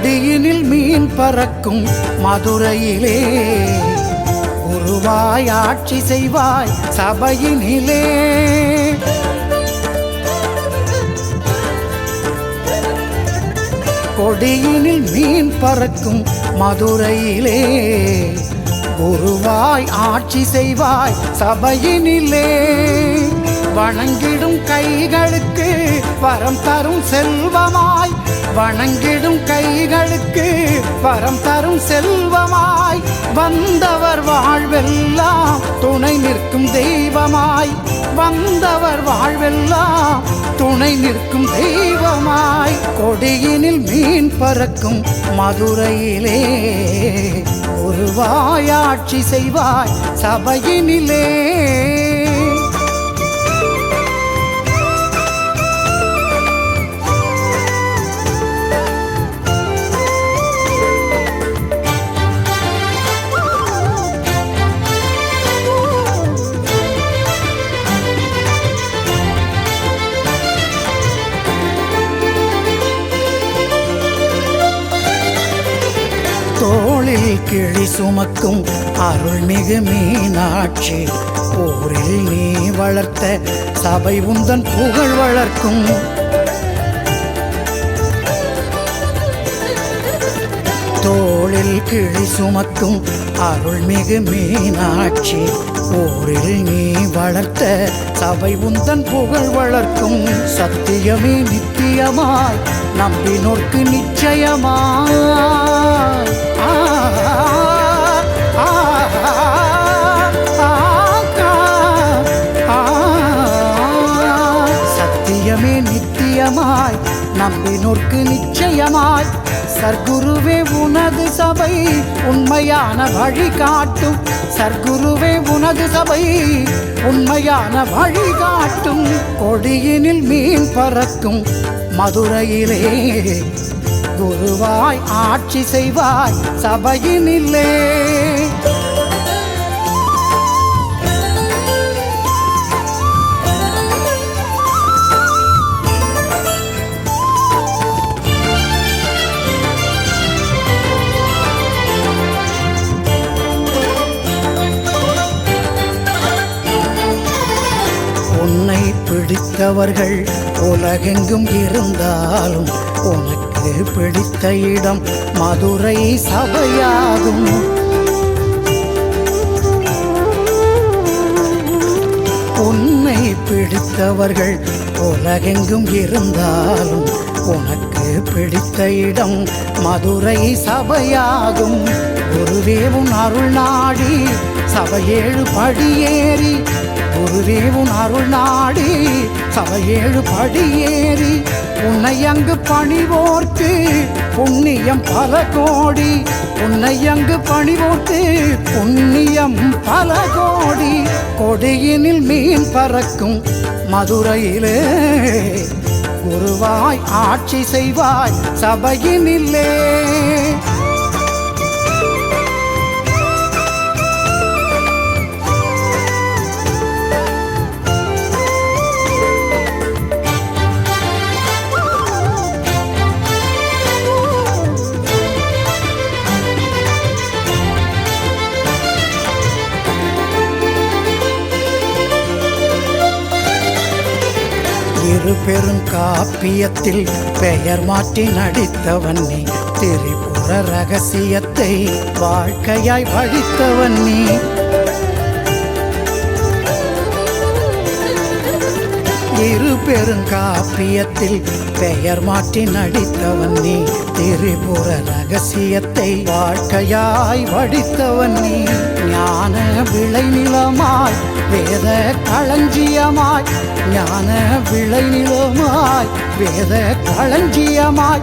கொடியினில் மீன் பறக்கும் மதுரையிலே. உருவாய் ஆட்சி செய்வாய் சபையினிலே. கொடியினில் மீன் பறக்கும் மதுரையிலே. குருவாய் ஆட்சி செய்வாய் சபையினிலே. வணங்கிடும் கைகளுக்கு வரம் தரும் செல்வமா? வணங்கிடும் கைகளுக்கு வரம் தரும் செல்வமாய் வந்தவர் வாழ்வெல்லாம் துணை நிற்கும் தெய்வமாய் வந்தவர் வாழ்வெல்லாம் துணை நிற்கும் தெய்வமாய் கொடியினில் மீன் பறக்கும் மதுரையிலே. ஒரு வாயாட்சி செய்வாய் சபையினிலே. தோளில் கிழி சுமக்கும் அருள்மிகு மீனாட்சி. போரில் நீ வளர்த்த சபை உந்தன் புகழ் வளர்க்கும். தோளில் கிழி சுமக்கும் அருள்மிகு மீனாட்சி. போரில் நீ வளர்த்த சபை உந்தன் புகழ் வளர்க்கும். சத்தியமே நித்தியமாய் நம்பினோர்க்கு நிச்சயமாய். நம்பினோர்க்கு நிச்சயமாய் சர்க்குருவே உனது சபை உண்மையான வழி காட்டும். சர்க்குருவே உனது சபை உண்மையான வழி காட்டும். கொடியினில் மீன் பறக்கும் மதுரையிலே குருவாய் ஆட்சி செய்வாய் சபையினிலே. பிடித்தவர்கள் உலகெங்கும் இருந்தாலும் உனக்கு பிடித்த இடம் மதுரை சபையாகும். உன்னை பிடித்தவர்கள் உலகெங்கும் இருந்தாலும் உனக்கு பிடித்த இடம் மதுரை சபையாகும். குருவேவும் அருள் நாடி சபையேழு படியேறி குருவே உன் அருள் நாடி சபையேழு படியேறி உன்னை அங்கு பணிவோர்த்து புண்ணியம் பல கோடி. உன்னை அங்கு பணிவோர்த்து புண்ணியம் பல கோடி. கொடியினில் மீன் பறக்கும் மதுரையிலே குருவாய் ஆட்சி செய்வாய் சபையினிலே. திரு பெரும் காப்பியத்தில் பெயர் மாற்றி நடித்தவன் நீ. திரிபுர ரகசியத்தை வாழ்க்கையாய் வடித்தவன் நீ. இரு பெருங்காப்பியத்தில் பெயர் மாற்றி நடித்தவன் நீ. திரிபுர ரகசியத்தை வாழ்க்கையாய் வடித்தவன் நீ. ஞான விளைநிலமாய் வேத களஞ்சியமாய் ஞான விளைநிலமாய் வேத களஞ்சியமாய்.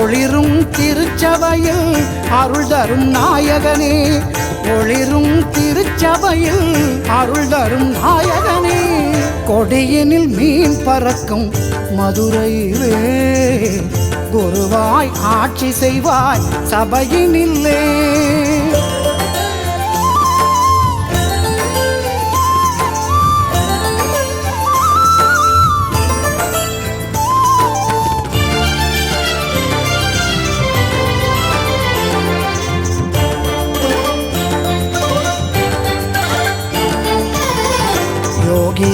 ஒளிரும் திருச்சபையில் அருள் தரும் நாயகனே. ஒளிரும் திருச்சபையில் அருள் தரும் நாயகன். கொடியினில் மீன் பறக்கும் மதுரையிலே. குருவாய் ஆட்சி செய்வாய் சபையினில்லே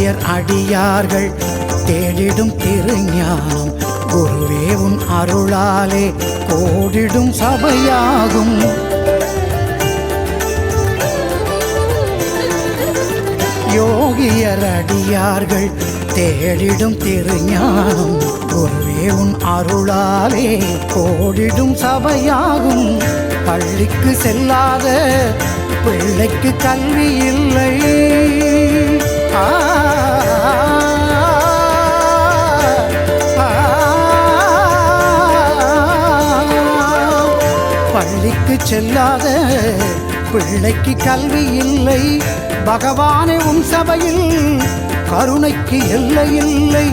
ஆயர் அடியார்கள் தேடிடும் திருஞானம். குருவே உன் அருளாலே கோடிடும் சபையாகும். யோகியர் அடியார்கள் தேடிடும் திருஞானம். குருவே உன் அருளாலே கோடிடும் சபையாகும். பள்ளிக்கு செல்லாத பிள்ளைக்கு கல்வி இல்லை. பள்ளிக்கு செல்லாத பிள்ளைக்கு கல்வி இல்லை பகவானே உன் சபையில் கருணைக்கு எல்லை இல்லை.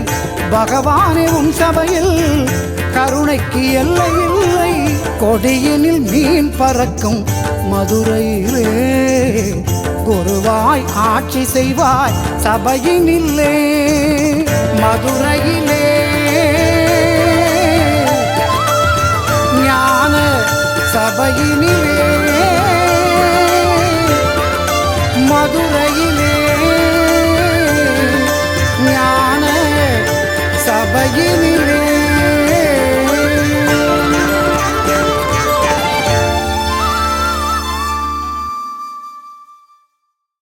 பகவானே உன் சபையில் கருணைக்கு எல்லை இல்லை. கொடியினில் மீன் பறக்கும் மதுரையிலே. குருவாய் ஆட்சி செய்வாய் சபையினில்லே மதுரையிலே. ஞான சபையினிலே.